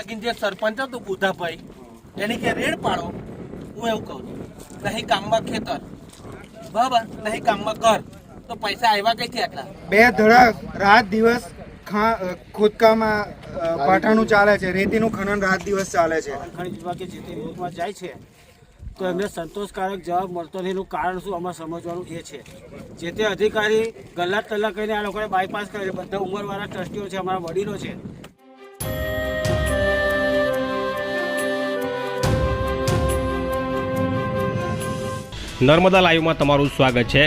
બાકી જે સરપંચ હતો બુધાભાઈ એની કે રેડ પાડો. હું એવું કહું છું નહીં કામમાં ખેતર. બરાબર નહીં કામમાં ઘર. તો પૈસા આવ્યા કઈથી આટલા? બે ધડક રાત દિવસ ખોદકામાં પાટાનું ચાલે છે રેતીનું ખનન રાત દિવસ ચાલે છે. ખનિજ વિભાગે જે તે વિરોધમાં જાય છે તો એમને સંતોષકારક જવાબ મળતો નહીં એનું કારણ શું આમાં સમજવાનું એ છે. જે તે અધિકારી ગલ્લા તલ્લા કરીને આ લોકોને બાયપાસ કરે બધા ઉંમરવાળા ટ્રસ્ટીઓ છે અમારા વડીલો છે. નર્મદા લાઈવમાં તમારું સ્વાગત છે.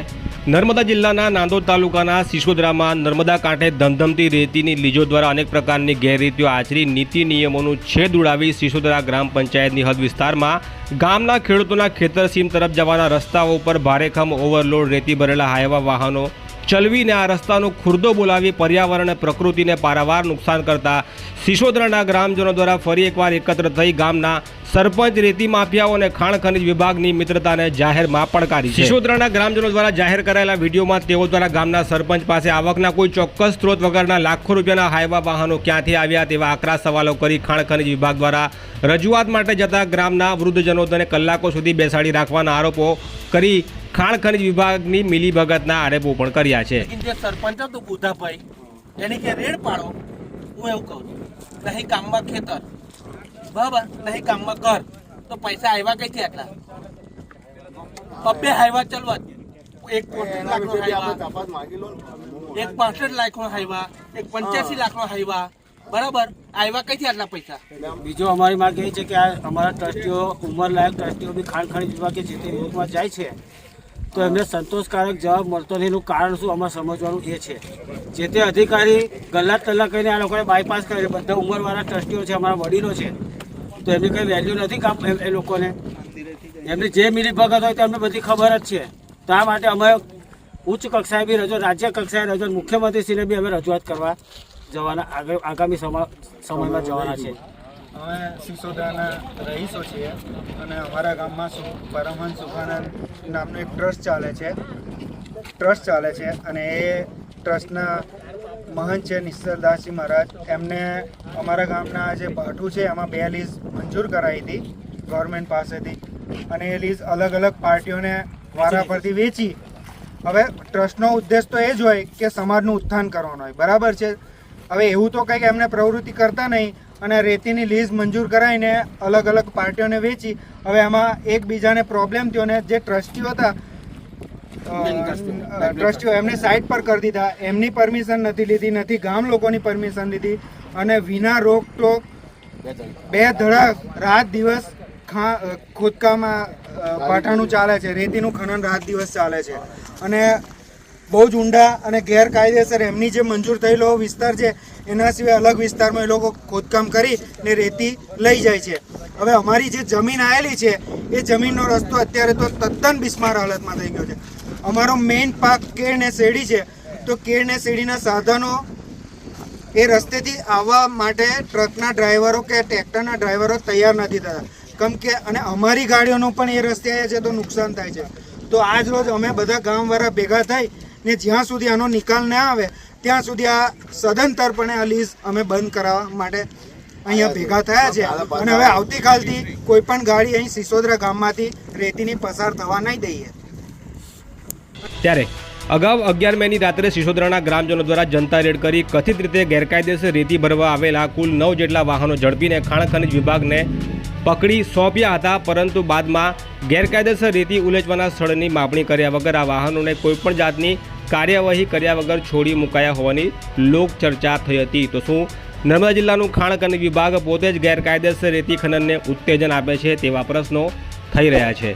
નર્મદા જિલ્લાના નાંદોદ તાલુકાના સિસોદરામાં નર્મદા કાંઠે ધમધમતી રેતીની લીજો દ્વારા અનેક પ્રકારની ગેરરીતિઓ આચરી નીતિ નિયમોનું છેદ ઉડાવી સિસોદરા ગ્રામ પંચાયતની હદ વિસ્તારમાં ગામના ખેડૂતોના ખેતર સીમ તરફ જવાના રસ્તાઓ પર ભારેખમ ઓવરલોડ રેતી ભરેલા હાઈવા વાહનો ચલવીને આ રસ્તાનો ખુરદો બોલાવી પર્યાવરણ અને પ્રકૃતિને પારાવાર નુકસાન કરતા સિસોદરાના ગ્રામજનો દ્વારા ફરી એકવાર એકત્ર થઈ ગામના સરપંચ રેતી માફિયાઓ અને ખાણ ખનિજ વિભાગની મિત્રતાને જાહેરમાં પડકારી છે. સિસોદરાના ગ્રામજનો દ્વારા જાહેર કરાયેલા વિડીયોમાં તેઓ દ્વારા ગામના સરપંચ પાસે આવકના કોઈ ચોક્કસ સ્ત્રોત વગરના લાખો રૂપિયાના હાઈવા વાહનો ક્યાંથી આવ્યા તેવા આકરા સવાલો કરી ખાણ ખનિજ વિભાગ દ્વારા રજૂઆત માટે જતા ગ્રામના વૃદ્ધજનો તેને કલાકો સુધી બેસાડી રાખવાના આરોપો કરી ખાણ ખનિજ વિભાગની મિલીભગતના આરોપો પણ કર્યા છે. સરપંચ હતો બુધાભાઈ એની કે રેડ પાડો, હું એવું કહું છું. કામમાં ખેતર. બરાબર? નહીં કામમાં કર. તો પૈસા આવ્યા કઈથી આટલા? પપ્પે હાઈવા ચલવા. એક એક પાસઠ લાખનો હાઈવા એક પંચ્યાસી લાખનો હાઈવા બરાબર? આવ્યા કઈથી આટલા પૈસા? બીજો અમારી માંગ એ છે કે આ અમારા ટ્રસ્ટીઓ ઉંમરલાયક ટ્રસ્ટીઓ બી ખાણ ખનિજ વિભાગે જે તે વિરોધમાં જાય છે તો એમને સંતોષકારક જવાબ મળતો નહીં એનું કારણ શું અમારે સમજવાનું એ છે. જે તે અધિકારી ગલ્લા તલ્લા કરીને આ લોકોને બાયપાસ કરે બધા ઉંમરવાળા ટ્રસ્ટીઓ છે અમારા વડીલો છે. તો એમની કંઈ વેલ્યુ નથી કામ એ- લોકોને. એમની જે મિલી ભગત હોય તો એમને બધી ખબર જ છે. તો આ માટે અમે ઉચ્ચ કક્ષાએ બી રજૂ રાજ્ય કક્ષાએ રજૂ મુખ્યમંત્રીશ્રીને બી અમે રજૂઆત કરવા જવાના, આગળ આગામી સમય સમયમાં જવાના છે અમે સિસોદાના રહીશો છીએ અને અમારા ગામમાં પરમહંસ સુખાનંદ નામનું એક ટ્રસ્ટ ચાલે છે. ટ્રસ્ટ ચાલે છે અને એ ટ્રસ્ટના મહંત છે નિશ્ચલદાસજી મહારાજ. એમને અમારા ગામના જે ભાઠું છે, એમાં બે લીઝ મંજૂર કરાવી હતી ગવર્મેન્ટ પાસેથી. અને એ લીઝ અલગ અલગ પાર્ટીઓને વારા પરથી વેચી. હવે ટ્રસ્ટનો ઉદ્દેશ તો એ જ હોય કે સમાજનું ઉત્થાન કરવાનો હોય. બરાબર છે? હવે એવું તો કંઈક એમને પ્રવૃત્તિ કરતા નહીં અને રેતીની લીઝ મંજૂર કરાવીને અલગ અલગ પાર્ટીઓને વેચી. હવે એમાં એકબીજાને પ્રોબ્લેમ થયો ને જે ટ્રસ્ટીઓ હતા ટ્રસ્ટીઓ એમને સાઇટ પર કરી દીધા. એમની પરમિશન નથી લીધી નથી ગામ લોકોની પરમિશન લીધી. અને વિના રોકટોક બે ધડક રાત દિવસ ખોદકામાં પાટાનું ચાલે છે. રેતીનું ખનન રાત દિવસ ચાલે છે. અને બહુ જ ઊંડા અને ગેરકાયદેસર એમની જે મંજૂર થયેલો વિસ્તાર છે એના સિવાય અલગ વિસ્તારમાં એ લોકો ખોદકામ કરી ને રેતી લઈ જાય છે. હવે અમારી જે જમીન આવેલી છે એ જમીનનો રસ્તો અત્યારે તો તદ્દન બિસ્માર હાલતમાં થઈ ગયો છે. અમારો મેઇન પાક કેળ ને શેરડી છે. તો કેળ ને શેરડીના સાધનો એ રસ્તેથી આવવા માટે ટ્રકના ડ્રાઈવરો કે ટ્રેક્ટરના ડ્રાઈવરો તૈયાર નથી થતા. કેમ કે અને અમારી ગાડીઓનું પણ એ રસ્તે આવે છે તો નુકસાન થાય છે. તો આજ રોજ અમે બધા ગામવાળા ભેગા થઈ ને જ્યાં સુધી આનો નિકાલ ના આવે ત્યાં સુધી આ સદંતરપણે આ લીઝ અમે બંધ કરાવવા માટે અહીંયા ભેગા થયા છે. અને હવે આવતીકાલથી કોઈ પણ ગાડી અહીં સિસોદરા ગામમાંથી રેતીની પસાર થવા નહીં દઈએ. ત્યારે અગાઉ અગિયાર મેની રાત્રે સિસોદરાના ગ્રામજનો દ્વારા જનતા રેડ કરી કથિત રીતે ગેરકાયદેસર રેતી ભરવા આવેલા કુલ નવ જેટલા વાહનો ઝડપીને ખાણ ખનિજ વિભાગને પકડી સોંપ્યા હતા, પરંતુ બાદમાં ગેરકાયદેસર રેતી ઉલેચવાના સ્થળની માપણી કર્યા વગર આ વાહનોને કોઈપણ જાતની કાર્યવાહી કર્યા વગર છોડી મુકાયા હોવાની લોકચર્ચા થઈ હતી. તો શું નર્મદા જિલ્લાનું ખાણ ખનિજ વિભાગ પોતે જ ગેરકાયદેસર રેતી ખનનને ઉત્તેજન આપે છે તેવા પ્રશ્નો થઈ રહ્યા છે.